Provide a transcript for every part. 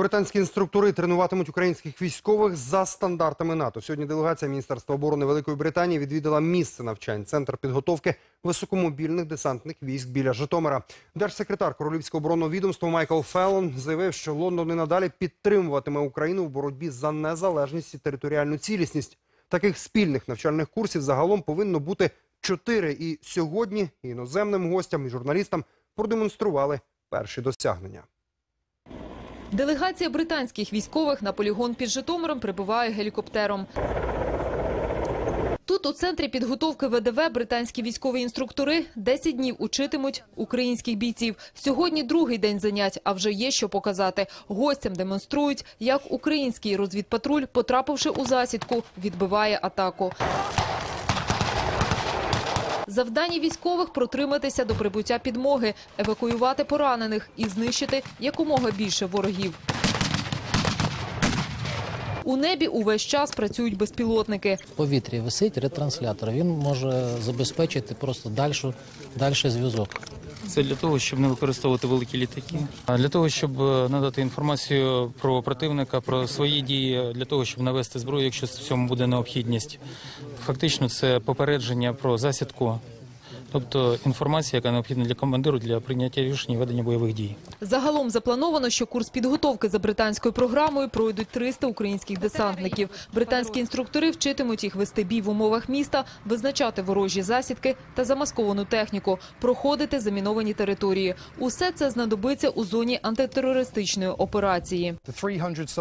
Британські інструктори тренуватимуть українських військових за стандартами НАТО. Сьогодні делегація Міністерства оборони Великої Британії відвідала місце навчань, центр підготовки високомобільних десантних військ біля Житомира. Держсекретар Королівського оборонного відомства Майкл Феллон заявив, що Лондон і надалі підтримуватиме Україну в боротьбі за незалежність і територіальну цілісність. Таких спільних навчальних курсів загалом повинно бути чотири. І сьогодні іноземним гостям і журналістам продемонстрували перші досягнення. Делегація британських військових на полігон під Житомиром прибуває гелікоптером. Тут у центрі підготовки ВДВ британські військові інструктори 10 днів учитимуть українських бійців. Сьогодні другий день занять, а вже є що показати. Гостям демонструють, як український розвідпатруль, потрапивши у засідку, відбиває атаку. Завдання військових протриматися до прибуття підмоги, евакуювати поранених і знищити якомога більше ворогів. У небі увесь час працюють безпілотники. В повітрі висить ретранслятор. Він може забезпечити просто дальшу, дальший зв'язок. Це для того, щоб не використовувати великі літаки, а для того, щоб е, надати інформацію про противника, про свої дії, для того, щоб навести зброю, якщо в цьому буде необхідність. Фактично, це попередження про засідку, тобто інформація, яка необхідна для командиру для прийняття рішень і ведення бойових дій. Загалом заплановано, що курс підготовки за британською програмою пройдуть 300 українських десантників. Британські інструктори вчитимуть їх вести бій в умовах міста, визначати ворожі засідки та замасковану техніку, проходити заміновані території. Усе це знадобиться у зоні антитерористичної операції.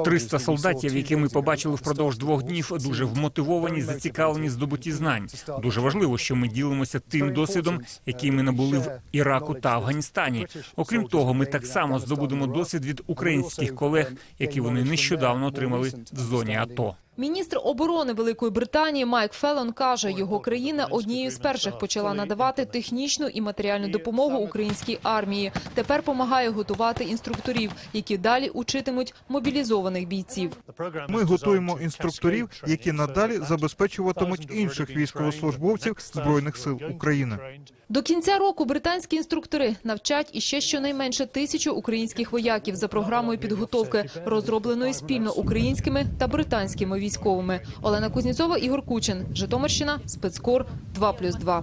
300 солдатів, які ми побачили впродовж двох днів, дуже вмотивовані, зацікавлені в здобутті знань. Дуже важливо, що ми ділимося тим досвідом, який ми набули в Іраку та Афганістані. Окрім того, ми так само здобудемо досвід від українських колег, які вони нещодавно отримали в зоні АТО. Міністр оборони Великої Британії Майк Феллон каже, його країна однією з перших почала надавати технічну і матеріальну допомогу українській армії. Тепер допомагає готувати інструкторів, які далі учитимуть мобілізованих бійців. Ми готуємо інструкторів, які надалі забезпечуватимуть інших військовослужбовців збройних сил України. До кінця року британські інструктори навчать іще щонайменше тисячу українських вояків за програмою підготовки, розробленою спільно українськими та британськими військовими. Олена Кузнєцова, Ігор Кучин, Житомирщина, спецкор. 2+,2.